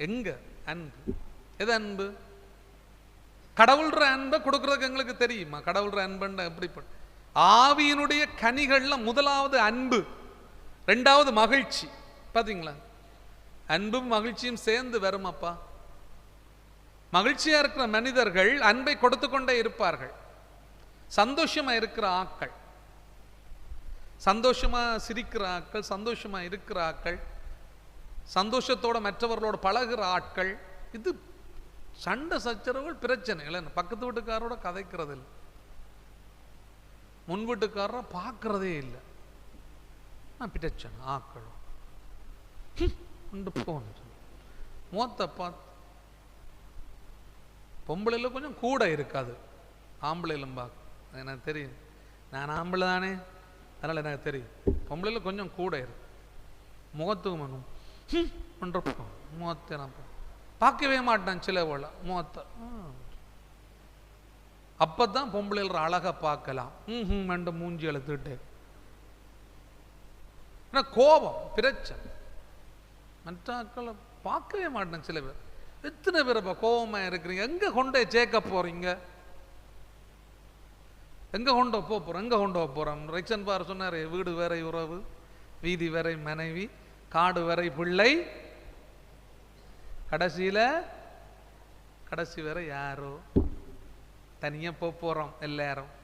எங்க? அன்பு. எது அன்பு? கடவுள்ற அன்பை கொடுக்கறதுக்கு எங்களுக்கு தெரியுமா? கடவுள்ற அன்புன்ற எப்படிப்பட்ட? ஆவியினுடைய கனிகள்ல முதலாவது அன்பு ரெண்டாவது மகிழ்ச்சி. பாத்தீங்களா? அன்பும் மகிழ்ச்சியும் சேர்ந்து வருமாப்பா? மகிழ்ச்சியா இருக்கிற மனிதர்கள் அன்பை கொடுத்து கொண்டே இருப்பார்கள். சந்தோஷமா இருக்கிற ஆக்கள். சந்தோஷமா சிரிக்கிற ஆக்கள் சந்தோஷமா இருக்கிற ஆட்கள் சந்தோஷத்தோட மற்றவர்களோட பழகுற ஆட்கள் இது சண்டை சச்சரவுகள் பிரச்சனைகள் என்ன பக்கத்து வீட்டுக்காரோட கதைக்கிறது இல்லை முன் வீட்டுக்காரரை பார்க்கறதே இல்லை. நான் பிரச்சனை. ஆக்களும் போன மூத்த பார்த்து பொம்பளையில் கொஞ்சம் கூட இருக்காது. ஆம்பளையிலும் பார்க்க. எனக்கு தெரியும். நான் ஆம்பளை தானே? அதனால் எனக்கு தெரியும். பொம்பளையில் கொஞ்சம் கூட இருக்கு. முகத்துக்கு மனும் முகத்தை நான் பார்க்கவே மாட்டான் சில போல அப்போ அப்பதான் பொம்பளைகள் அழகை பார்க்கலாம். ம் ஹம் ரெண்டு மூஞ்சி எழுத்துட்டு ஏன்னா கோபம் பிரச்சனை. மற்ற ஆட்களை பார்க்கவே மாட்டேன் சில பேர். எத்தனை பேர் இப்போ கோபமாக இருக்கிறீங்க? எங்க கொண்டே சேர்க்க போறீங்க? எங்க கொண்டு போக போறோம் எங்க கொண்டு போக போறோம்? ரைச்சன் பார் சொன்னார் வீடு வேற உறவு வீதி வேற மனைவி. காடு வரை பிள்ளை. கடைசியில் கடைசி வரை யாரோ? தனியாக போக போகிறோம் எல்லாரும்.